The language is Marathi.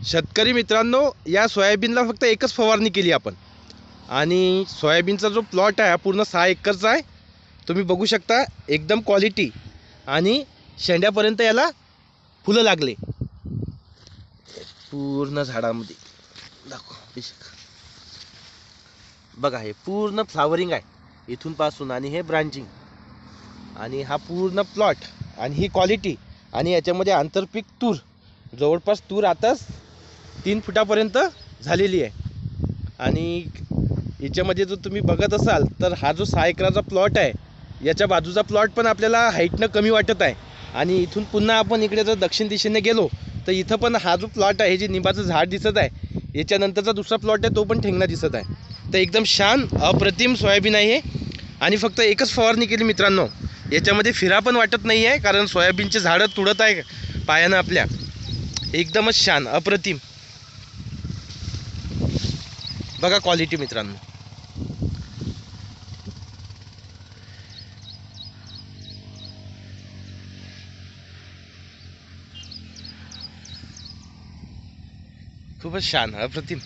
शेतकरी मित्रांनो या सोयाबीनला फक्त एकच फवारणी केली आपण. आणि सोयाबीनचा जो प्लॉट आहे हा पूर्ण सहा एकरचा आहे. तुम्ही बघू शकता एकदम क्वालिटी आणि शेंड्यापर्यंत याला फुलं लागले. पूर्ण झाडामध्ये. दाखव बघा हे पूर्ण फ्लावरिंग आहे इथून पासून आणि हे ब्रांचिंग. आणि हा पूर्ण प्लॉट आणि ही क्वालिटी आणि याच्यामध्ये आंतरपीक तूर. जवळपास तूर आताच तीन फुटापर्यंत झालेली आहे. आणि याच्यामध्ये जर तुम्ही बघत असाल तर हा जो सहा एकराचा प्लॉट आहे याच्या बाजूचा प्लॉट पण आपल्याला हाईटनं कमी वाटत आहे. आणि इथून पुन्हा आपण इकडे जर दक्षिण दिशेने गेलो तर इथं पण हा जो प्लॉट आहे हे जे निंबाचं झाड दिसत आहे याच्यानंतरचा दुसरा प्लॉट आहे तो पण ठेंगणा दिसत आहे. तर एकदम छान अप्रतिम सोयाबीन आहे आणि फक्त एकच फवारणी केली मित्रांनो. याच्यामध्ये फिरा पण वाटत नाही आहे कारण सोयाबीनचे झाडं तुडत आहे पायानं आपल्या. एकदमच छान अप्रतिम. बघा क्वालिटी मित्रांनो. खूपच छान अप्रतिम